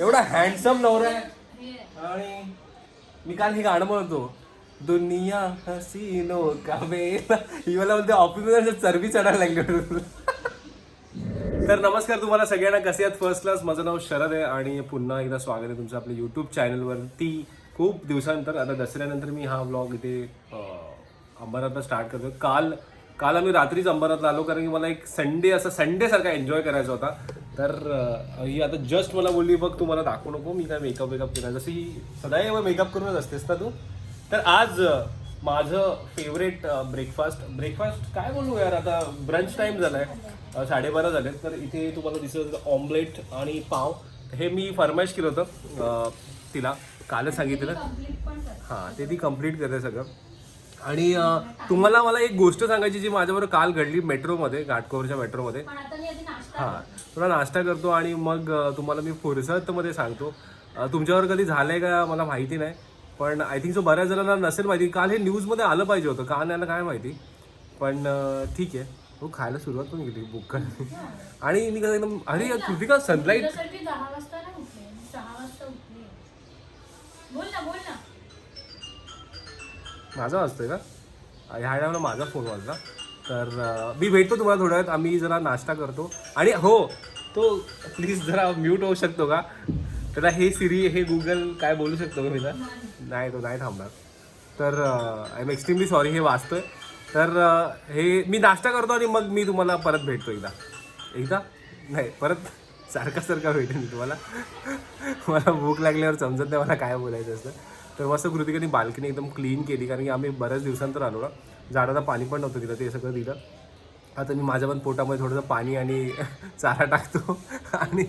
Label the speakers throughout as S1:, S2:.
S1: एवढा हँडसम नवरा आहे. आणि मी काल हे गाणं म्हणतो दुनिया हसीनो का ही मला म्हणते ऑफिसमध्ये चरबी चढायला लागली. तर नमस्कार तुम्हाला सगळ्यांना कसे आहेत फर्स्ट क्लास माझं नाव शरद आहे आणि पुन्हा एकदा स्वागत आहे तुमचं आपल्या यूट्यूब चॅनलवरती खूप दिवसानंतर आता दसऱ्यानंतर मी हा ब्लॉग इथे अंबरनाथला स्टार्ट करतो काल काल आम्ही रात्रीच अंबरनाथला आलो कारण की मला एक संडे असा संडे सारखा एन्जॉय करायचा होता. तर ही आता जस्ट मला बोलली बघ तू मला दाखवू नको मी काय मेकअप वेकअप केला. जशी ही सदैव मेकअप करूनच असतेस ना तू? तर आज माझं फेवरेट ब्रेकफास्ट ब्रेकफास्ट काय बोलू यार आता ब्रंच टाईम झालाय. आहे साडेबारा झाले तर इथे तुम्हाला दिसत ऑमलेट आणि पाव. हे मी फरमाईश केलं होतं तिला कालच सांगितलं हां ते ती कंप्लीट करते सगळं. आणि तुम्हाला मला एक गोष्ट सांगायची जी माझ्याबरोबर काल घडली मेट्रोमध्ये घाटकोरच्या मेट्रोमध्ये. हां थोडा नाश्ता करतो आणि मग तुम्हाला मी फुरसतमध्ये सांगतो. तुमच्यावर कधी झालंय का मला माहिती नाही पण आय थिंक सो बऱ्याच जणांना नसेल माहिती काल हे न्यूजमध्ये आलं पाहिजे होतं का नाही काय माहिती. पण ठीक आहे. हो खायला सुरुवात पण केली बुक आणि मी कसं एकदम अरे तुझी का सनलाईट माझा वाजतोय का? ह्या टायमाला माझा फोन वाजला. तर मी भेटतो तुम्हाला थोड्या वेळात आम्ही जरा नाश्ता करतो. आणि हो तो प्लीज जरा म्यूट होऊ शकतो का? त्याला हे सिरी हे गुगल काय बोलू शकतो का मी नाही तो नाही थांबणार. तर आय एम एक्स्ट्रीमली सॉरी हे वाचतोय. तर हे मी नाश्ता करतो आणि मग मी तुम्हाला परत भेटतो एकदा. एकदा? नाही परत सारखा सारखा भेटेन मी तुम्हाला. मला भूक लागल्यावर समजत नाही मला काय बोलायचं असतं. तर मस्त कृतिकाने बाल्कनी एकदम क्लीन केली कारण की आम्ही बऱ्याच दिवसांतर आलो ना. झाडाला पाणी पण नव्हतं दिलं ते सगळं दिलं आता मी माझ्या पण पोटामध्ये थोडंसं पाणी आणि चारा टाकतो आणि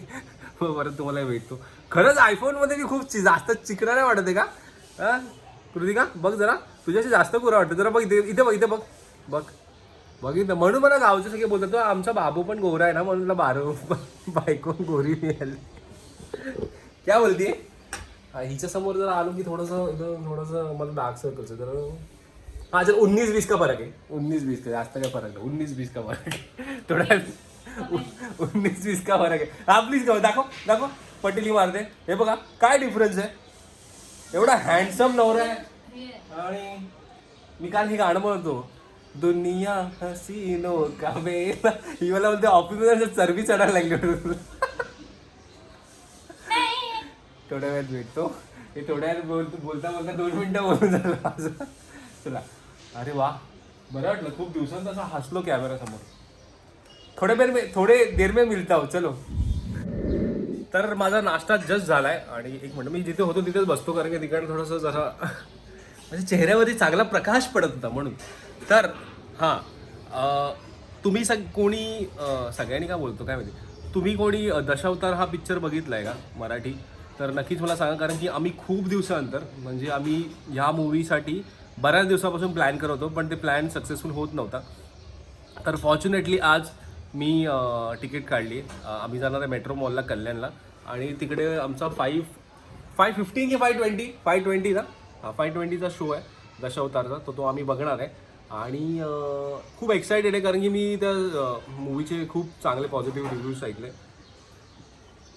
S1: परत तुम्हाला भेटतो. खरंच आयफोनमध्ये मी खूप चि- जास्त चिकना नाही वाटत आहे का? कृतिका बघ जरा. तुझ्याशी जास्त कुरा वाटतं. जरा बघ इथे इथे बघ इथे बघ. बघ. बघितलं म्हणून मला गावचे सगळे बोलतात तो आमचा बाबू पण गोरा आहे ना? म्हणून तुला बारो बायको गोरी मिळाली. क्या बोलते हिच्यासमोर जर आलो की थोडंसं इथं थोडंसं मला डार्क सर्कलचं जरा तर हाँ चल उन्नीस बीस का फरक आहे? उन्नीस बीस का जास्त काय फरक नाही उन्नीस बीस का फरक आहे? थोडा उन्नीस बीस का फरक आहे? हा प्लीज का दाखव दाखव. पटेली मारते. हे बघा काय डिफरन्स आहे? एवढा हँडसम नवरा आहे. आणि मी काल हे गाणं म्हणतो दुनिया हसीनो का बेला ही मला बोलते ऑफिसमध्ये चरबी चढायला लागली थोड्या वेळात भेटतो. हे थोड्या वेळात बोलतो बोलता बोलता दोन मिनटं बोलून झालं माझं. चला. अरे वा. बरं वाटलं खूप दिवसांत असं हसलो कॅमेरासमोर थोडे वेळ में थोडे देर में मिळता हो चलो. तर माझा नाश्ता जस्ट झालाय आणि एक मिनिट मी जिथे होतो तिथेच बसतो कारण की तिकडे थोडंसं जरा माझ्या म्हणजे चेहऱ्यावरती चांगला प्रकाश पडत होता म्हणून. तर हां अं, तुम्ही सग कोणी अं, सगळ्यांनी का बोलतो? काय माहिती? तुम्ही कोणी अं, दशावतार हा पिक्चर बघितला आहे का मराठी? तर नक्कीच मला सांगा कारण की आम्ही खूप दिवसानंतर म्हणजे आम्ही ह्या मूवीसाठी बऱ्याच दिवसापासून प्लॅन करत होतो पण ते प्लॅन सक्सेसफुल होत नव्हता. तर फॉर्च्युनेटली आज मी तिकीट काढली. आम्ही जाणार आहे मेट्रो मॉलला कल्याणला. आणि तिकडे आमचा फाईव्ह फाय फिफ्टीन की फाय ट्वेंटी फाय ट्वेंटीचा हा फाय ट्वेंटीचा शो आहे दशावतारचा. तो तो आम्ही बघणार आहे. आणि खूप एक्सायटेड आहे कारण की मी त्या मूवीचे खूप चांगले पॉझिटिव्ह रिव्ह्यूज ऐकले.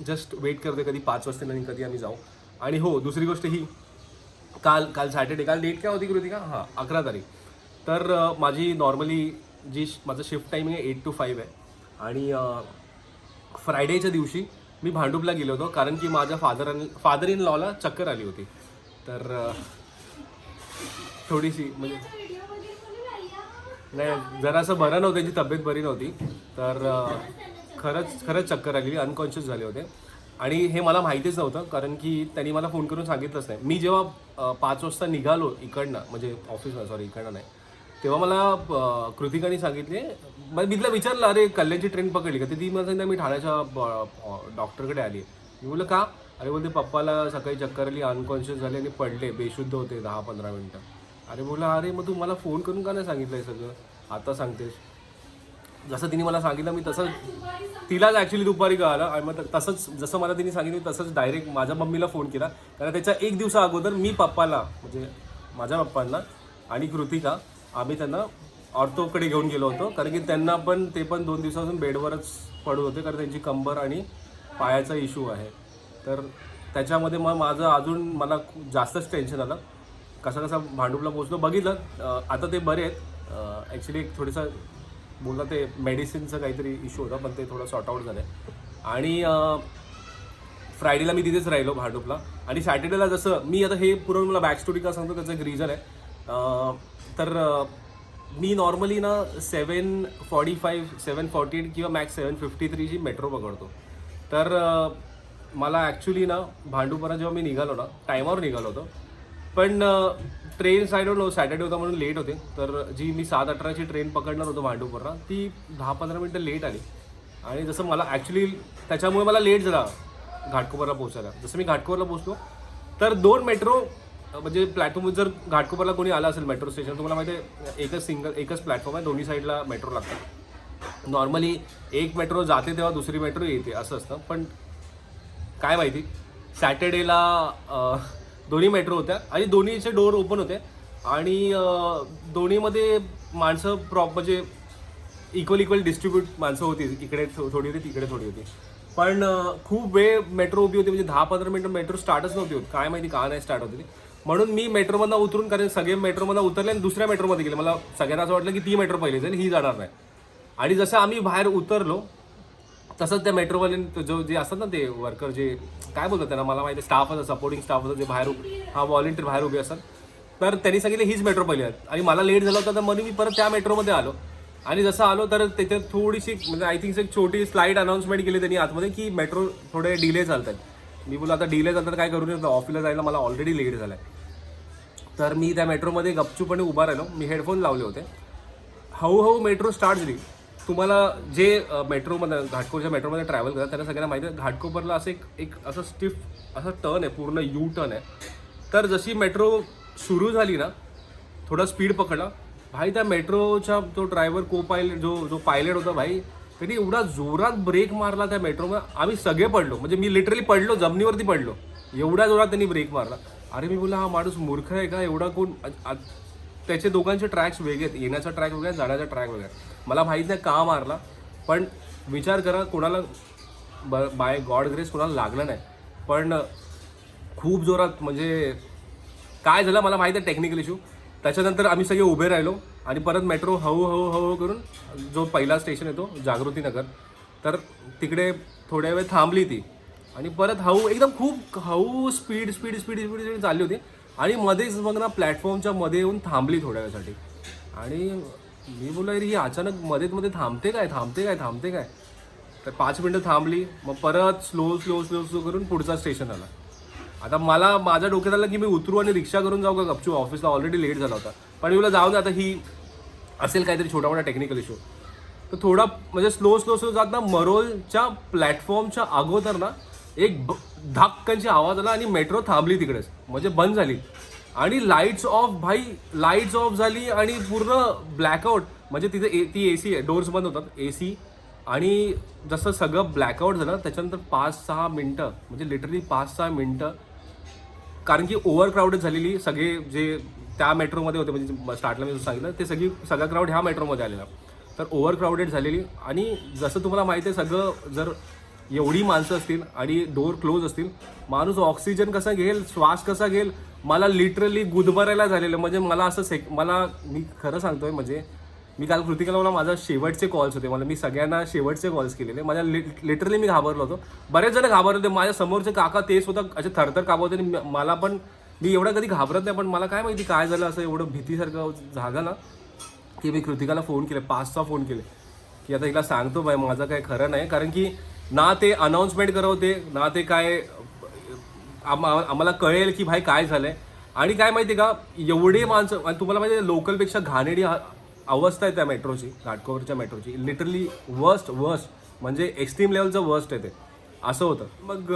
S1: जस्ट वेट करते कधी पाच वाजता आणि कधी आम्ही जाऊ. आणि हो दुसरी गोष्ट ही काल काल सॅटर्डे काल डेट काय होती कृतिका? हां अकरा तारीख. तर माझी नॉर्मली जी माझं शिफ्ट टायमिंग आहे एट टू फाईव्ह आहे. आणि फ्रायडेच्या दिवशी मी भांडूपला गेलो होतो कारण की माझ्या फादर फादर इन लॉला चक्कर आली होती. तर थोडीशी म्हणजे नाही जरासं बरं नव्हतं त्यांची तब्येत बरी नव्हती. तर खरंच खरंच चक्कर आलेली अनकॉन्शियस झाले होते. आणि हे मला माहितीच नव्हतं कारण की त्यांनी मला फोन करून सांगितलंच नाही. मी जेव्हा पाच वाजता निघालो इकडनं म्हणजे ऑफिसला सॉरी इकडनं नाही तेव्हा मला कृतिकाने सांगितले मग मी तिला विचारलं अरे कल्याणची ट्रेन पकडली का? ते ती मला सांगितलं मी ठाण्याच्या डॉक्टरकडे आली मी बोललं का? अरे बोलते पप्पाला सकाळी चक्कर आली अनकॉन्शियस झाले आणि पडले बेशुद्ध होते दहा पंधरा मिनटं. अरे बोला अरे मग तू मला फोन करून का नाही सांगितलं हे सगळं? आता सांगतेस. जसं तिने मला सांगितलं मी तसं तिलाच ॲक्च्युली दुपारी कळालं. आणि मग तसंच जसं मला तिने सांगितलं तसंच डायरेक्ट माझ्या मम्मीला फोन केला. कारण त्याच्या एक दिवसा अगोदर मी पप्पाला म्हणजे माझ्या पप्पांना आणि कृतिका आम्ही त्यांना ऑर्थोकडे घेऊन गेलो होतो. कारण की त्यांना पण ते पण दोन दिवसापासून बेडवरच पडत होते. कारण त्यांची कंबर आणि पायाचा इश्यू आहे. तर त्याच्यामध्ये मग माझं अजून मला जास्तच टेन्शन आलं. कसा कसा भांडूपला पोचलो बघितलं. आता ते बरे आहेत. ॲक्च्युली एक थोडंसं बोललं ते मेडिसिनचं काहीतरी इश्यू होता पण ते थोडं सॉर्ट आऊट झालं आणि फ्रायडेला मी तिथेच राहिलो भांडूपला. आणि सॅटर्डेला जसं मी आता हे पूर्ण मला बॅक स्टोरी का सांगतो त्याचं एक रिझन आहे. तर मी नॉर्मली ना seven forty five seven forty eight किंवा मॅक्स सेवन फिफ्टी थ्रीची मेट्रो पकडतो. तर मला ॲक्च्युली ना भांडूपरा जेव्हा मी निघालो ना टायमावर निघालो होतो पण ट्रेन साईड नो सॅटर्डे होता म्हणून लेट होते. तर जी मी सात अठराची ट्रेन पकडणार होतो भांडूपरला ती दहा पंधरा मिनटं लेट आली. आणि जसं मला ॲक्च्युली त्याच्यामुळे मला लेट झाला घाटकोपरला पोहोचायला. जसं मी घाटकोपरला पोहोचलो तर दोन मेट्रो म्हणजे प्लॅटफॉर्म जर घाटकोपरला कोणी आला असेल मेट्रो स्टेशन तुम्हाला माहिती आहे एकच सिंगल एकच प्लॅटफॉर्म आहे दोन्ही साईडला मेट्रो लागतात. नॉर्मली एक मेट्रो जाते तेव्हा दुसरी मेट्रो येते असं असतं. पण काय माहिती सॅटर्डेला दोन्ही मेट्रो होत्या आणि दोन्हीचे डोअर ओपन होते. आणि दोन्हीमध्ये माणसं प्रॉप म्हणजे इक्वल इक्वल डिस्ट्रीब्यूट माणसं होती. इकडे थोडी होती तिकडे थोडी होती. पण खूप वेळ मेट्रो उभी होती. म्हणजे दहा पंधरा मिनिटं मेट्रो स्टार्टच नव्हती होत. काय माहिती का नाही स्टार्ट होती म्हणून मी मेट्रोमधनं उतरून कारण सगळे मेट्रोमधनं उतरले आणि दुसऱ्या मेट्रोमध्ये गेले. मला सगळ्यांना असं वाटलं की ती मेट्रो पहिली जाईल ही जाणार नाही. आणि जसं आम्ही बाहेर उतरलो तसंच त्या मेट्रोवालीन जो जे असतात ना ते वर्कर जे काय बोलतात त्यांना मला माहिती स्टाफ असतं सपोर्टिंग स्टाफ असतं जे बाहेर हा व्हॉलेंटियर बाहेर उभे असतात. तर त्यांनी सांगितलं हीच मेट्रो पहिली आहेत आणि मला लेट झालं होतं तर म्हणून मी परत त्या मेट्रोमध्ये आलो. आणि जसं आलो तर तिथे थोडीशी म्हणजे आय थिंक एक छोटी स्लाईड अनाऊन्समेंट केली त्यांनी आतमध्ये की मेट्रो थोडे डिले चालतात. मी बोललो आता डिले चालतात काय करू नये ऑफिसला जायला मला ऑलरेडी लेट झाला आहे तर मी त्या मेट्रोमध्ये गपचूपणे उभा राहिलो. मी हेडफोन लावले होते. हळूहळू मेट्रो स्टार्ट झाली. तुम्हाला जे मेट्रोमध्ये घाटकोरच्या मेट्रोमध्ये ट्रॅव्हल करतात त्यांना सगळ्यांना माहिती आहे घाटकोपरला असं एक एक असं स्टिफ असं टर्न आहे पूर्ण यू टर्न आहे. तर जशी मेट्रो सुरू झाली ना थोडा स्पीड पकडला भाई त्या मेट्रोच्या जो ड्रायव्हर को पायलट जो जो पायलट होता भाई त्यांनी एवढा जोरात ब्रेक मारला त्या मेट्रोमध्ये. आम्ही सगळे पडलो. म्हणजे मी लिटरली पडलो जमिनीवरती पडलो. एवढ्या जोरात त्यांनी ब्रेक मारला. अरे मी बोला हा माणूस मूर्ख आहे का? एवढा कोण आ- त्याचे दोघांचे ट्रॅक्स वेगळे आहेत. येण्याचा ट्रॅक वेगळा आहे जाण्याचा ट्रॅक वेगळा आहे. मला माहीत नाही का मारला? पण विचार करा कोणाला ब बाय गॉड ग्रेस कोणाला लागलं नाही. पण खूप जोरात म्हणजे काय झालं मला माहिती आहे टेक्निकल इश्यू त्याच्यानंतर आम्ही सगळे उभे राहिलो आणि परत मेट्रो हळूहळू हळू करून जो पहिला स्टेशन येतो जागृतीनगर तर तिकडे थोड्या वेळ थांबली ती. आणि परत हळू एकदम खूप हळू speed speed speed speed speed चालली होती. आणि मध्येच मग ना प्लॅटफॉर्मच्या मध्ये येऊन थांबली थोड्या वेळासाठी. आणि मी बोलला ही अचानक मध्येच मध्ये थांबते काय? थांबते काय? थांबते काय? तर पाच मिनटं थांबली मग परत स्लो स्लो स्लो स्लो करून पुढचा स्टेशन आला. आता मला माझ्या डोक्यात आलं की मी उतरू आणि रिक्षा करून जाऊ का? गपचू ऑफिसला ऑलरेडी लेट झाला होता. पण मी जाऊ जाऊन दे आता ही असेल काहीतरी छोटा मोठा टेक्निकल इश्यू तर थोडा म्हणजे स्लो स्लो स्लो जात ना मरोलच्या प्लॅटफॉर्मच्या अगोदर ना एक ब- आवाज आला आणि मेट्रो थांबली तिकडेच. म्हणजे बंद झाली. आणि लाईट्स ऑफ भाई लाईट्स ऑफ झाली आणि पूर्ण ब्लॅकआउट म्हणजे तिथे ए ती ए सी आहे डोर्स बंद होतात ए सी आणि जसं सगळं ब्लॅकआउट झालं त्याच्यानंतर पाच सहा मिनटं म्हणजे लिटरली पाच सहा मिनटं. कारण की ओव्हर क्राऊडेड झालेली सगळे जे त्या मेट्रोमध्ये होते म्हणजे स्टार्टला मी सांगितलं ते सगळी सगळा क्राऊड ह्या मेट्रोमध्ये आलेला. तर ओव्हर क्राऊडेड झालेली. आणि जसं तुम्हाला माहिती आहे सगळं जर एवढी माणसं असतील आणि डोअर क्लोज असतील. माणूस ऑक्सिजन कसा घेईल? श्वास कसा घेईल? मला लिटरली गुदमरायला झालेलं. म्हणजे मला असं सेक मला मी खरं सांगतोय म्हणजे मी काल कृतिकाला मला माझा शेवटचे कॉल्स होते. मला मी सगळ्यांना शेवटचे कॉल्स केलेले. माझ्या लिटरली मी घाबरलो होतो. बरेच जण घाबरले होते. माझ्या समोरचे काका ते स्वतः असे थरथर काबवते आणि मला पण मी एवढं कधी घाबरत नाही पण मला काय माहिती काय झालं असं एवढं भीतीसारखं झालं ना की मी कृतिकाला फोन केले. पाच सहा फोन केले. की आता हिला सांगतो बाय माझं काय खरं नाही. कारण की ना ते अनाऊन्समेंट करवते ना ते काय आम- आम्हाला कळेल की भाई काय झालंय. आणि काय माहिती का एवढे माणसं आणि तुम्हाला माहिती आहे लोकलपेक्षा घाणेडी अवस्था आहे त्या मेट्रोची घाटकोवरच्या मेट्रोची लिटरली वर्स्ट वर्स्ट म्हणजे एक्स्ट्रीम लेवलचं वर्स्ट आहे ते. असं होतं. मग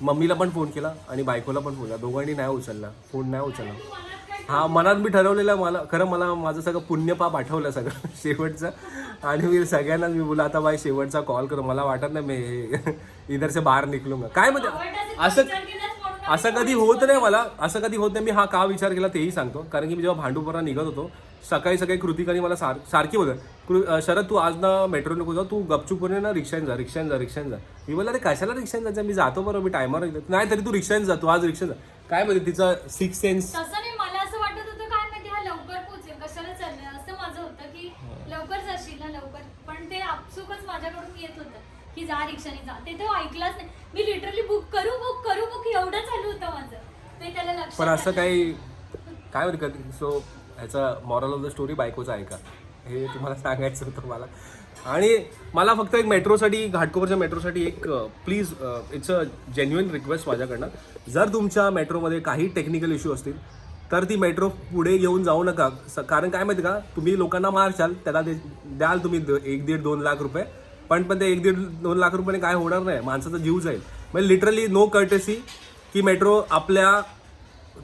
S1: मम्मीला पण फोन केला आणि बायकोला पण फोन केला. दोघांनी नाही उचलला. फोन नाही उचलला. हा मनात मी ठरवलेलं मला खरं मला माझं सगळं पुण्यपाप आठवलं सगळं शेवटचं. आणि मी सगळ्यांनाच मी बोला आता बाई शेवटचा कॉल करू मला वाटत नाही मी इधर से बाहेर निघलूंगा काय म्हणजे? असं असं कधी होत नाही मला असं कधी होत नाही मी हा का विचार केला तेही सांगतो. कारण की मी जेव्हा भांडूपरा निघत होतो सकाळी सकाळी कृतिकाने मला सार सारखी अं, शरद तू आज ना मेट्रो नको जाऊ तू गपचूपणे ना रिक्षाने जा रिक्षाने जा रिक्षाने जा. मी बोलला अरे कशाला रिक्षाने जायचं? मी जातो बरोबर मी टायमर नाही तरी तू रिक्षाने जा तू आज रिक्षाने जा. काय माहिती तिचा सिक्स सेन्स
S2: तसं नाही मला असं वाटत होतं काय माहिती हा लवकर पोहोचेल कशाला चाललंय असं माझं होतं की लवकर जाशील ना लवकर. पण ते आपसुकच माझ्याकडून येत होतं की जा रिक्षाने जा. ते तो ऐकलाच नाही. मी लिटरली बुक करू बुक करू बुक एवढं चालू होतं माझं. ते त्याला लक्षात
S1: पण असं. काही काय कधी सो ह्याचा मॉरल ऑफ द स्टोरी बायकोचा ऐका हे तुम्हाला सांगायचं होतं मला. आणि मला फक्त एक मेट्रोसाठी घाटकोपरच्या मेट्रोसाठी एक please it's a genuine request माझ्याकडनं. जर तुमच्या मेट्रोमध्ये काही टेक्निकल इश्यू असतील तर ती मेट्रो पुढे घेऊन जाऊ नका. स- कारण काय माहिती का? तुम्ही लोकांना मारशाल त्याला ते द्याल तुम्ही एक दीड दोन लाख रुपये. पण पण ते एक दीड दोन लाख रुपयाने काय होणार नाही. माणसाचा जीव जाईल. म्हणजे लिटरली नो कर्टेसी की मेट्रो आपल्या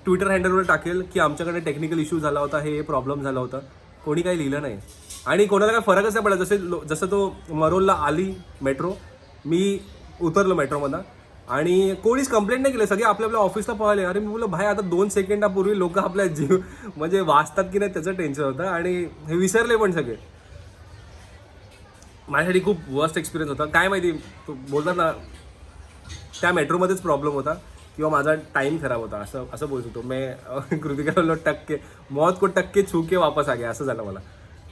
S1: ट्विटर हँडलवर टाकेल की आमच्याकडे टेक्निकल इश्यू झाला होता हे प्रॉब्लेम झाला होता. कोणी काही लिहिलं नाही. आणि कोणाला काय फरकच नाही पडला जसे लो- जसं तो मरोलला आली मेट्रो मी उतरलो मेट्रोमधला आणि कोणीच कंप्लेंट नाही केलं. सगळे आपल्या आपल्या ऑफिसला पळाले. अरे मी बोललो भाई आता दोन सेकंदापूर्वी लोक आपल्या जीव म्हणजे वाचतात की नाही त्याचं टेन्शन होतं आणि हे विसरले पण सगळे. माझ्यासाठी खूप वर्स्ट एक्सपिरियन्स होता. काय माहिती तो बोलतात ना त्या मेट्रोमध्येच प्रॉब्लेम होता किंवा माझा टाइम खराब होता. असं असं बोलू शकतो मी अं, टक्के मौत को टक्के छूके वापस आ गया. असं झालं मला.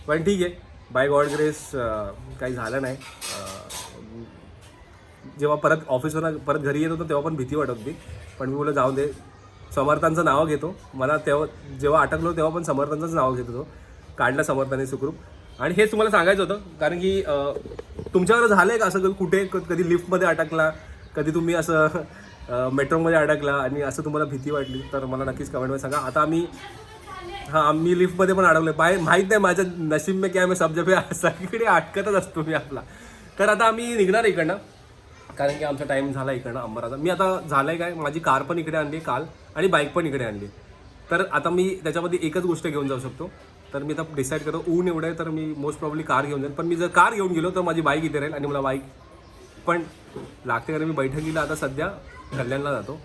S1: पण ठीक आहे. बाय गॉड ग्रेस काही झालं नाही. जेव्हा परत ऑफिसवर परत घरी येत होतो तेव्हा पण भीती वाटत होती. पण मी बोललं जाऊ दे. समर्थांचं नाव घेतो. मला तेव्हा जेव्हा अटकलो तेव्हा पण समर्थांचंच नाव घेत होतो. काढलं समर्थाने सुखरूप. आणि हेच तुम्हाला सांगायचं होतं कारण की तुमच्यावर झालं आहे का असं कुठे कधी लिफ्टमध्ये अटकला कधी तुम्ही असं मेट्रोमध्ये अडकला आणि असं तुम्हाला भीती वाटली? तर मला नक्कीच कमेंटमध्ये सांगा. आता आम्ही हां मी लिफ्टमध्ये पण अडकलो बाय माहीत नाही माझ्या नशीब मे क्या मी सब सगळीकडे अटकतच असतो मी आपला. तर आता आम्ही निघणार इकडनं. कारण की आमचा टाईम झाला इकडनं अंबराचा. मी आता झालंय काय माझी कार पण इकडे आणली काल आणि बाईक पण इकडे आणली. तर आता मी त्याच्यामध्ये एकच गोष्ट घेऊन जाऊ शकतो. तर मी आता डिसाईड करतो ऊन एवढं आहे तर मी मोस्ट प्रॉब्ली कार घेऊन जाईन. पण मी जर कार घेऊन गेलो तर माझी बाईक इथे राहील आणि मला बाईक पण लागते. कारण मी बैठकीला आता सध्या कल्याणला जातो.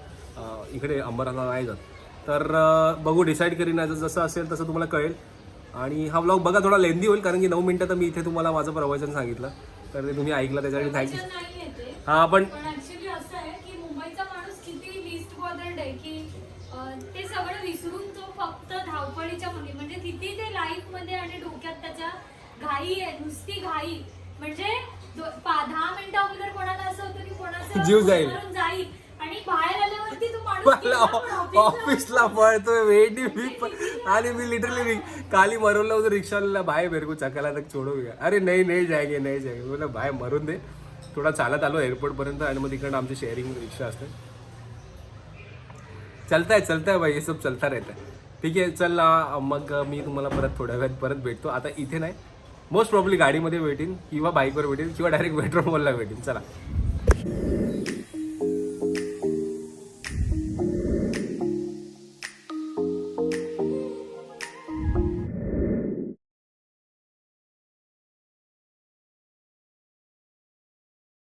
S1: इकडे अंबराला नाही जात. तर बघू डिसाईड करीन. आज जसं असेल तसं तुम्हाला कळेल. आणि हा ब्लॉग बघा थोडा लेंदी होईल कारण की नऊ मिनटं तर मी इथे तुम्हाला माझं प्रवचन सांगितलं. तर ते तुम्ही ऐकलं त्याच्यासाठी थँक्यू हां पण
S2: पण ऍक्च्युली असं आहे की मुंबईचा माणूस किती लिस्ट बॉदर्ड आहे की अं, ते सगळं विसरून तो फक्त धावपळीच्या मध्ये म्हणजे किती ते लाईफमध्ये आणि डोक्यात त्याच्या घाई आहे नुसती घाई. म्हणजे दो- पा- दहा मिनिटं अगोदर कोणाला असं होतं की कोणाचं
S1: जीव जाईल.
S2: मरून जाईल. आणि बाहेर आल्यावरती तो माणूस
S1: मला
S2: गेला पण ऑफिसला.
S1: ऑफिसला पळतोय वेटी मी पण आणि मी लिटरली काली मरून होतो रिक्षावाला भाई मेरे को चकाला तक छोडो गया अरे नाही नाही जायगे नाही जायगे. बोला भाई मरून दे. थोडा चालत आलो एअरपोर्टपर्यंत आणि मग तिकडनं आमची शेअरिंग रिक्षा असते. चलताय चलताय भाई हे सब चलता रहता है. ठीक आहे चल मग मी तुम्हाला परत थोड्या वेळात परत भेटतो. आता इथे नाही. मोस्ट प्रॉब्ली गाडीमध्ये भेटीन किंवा बाईकवर भेटेन किंवा डायरेक्ट मेट्रो मॉलला भेटेन. चला.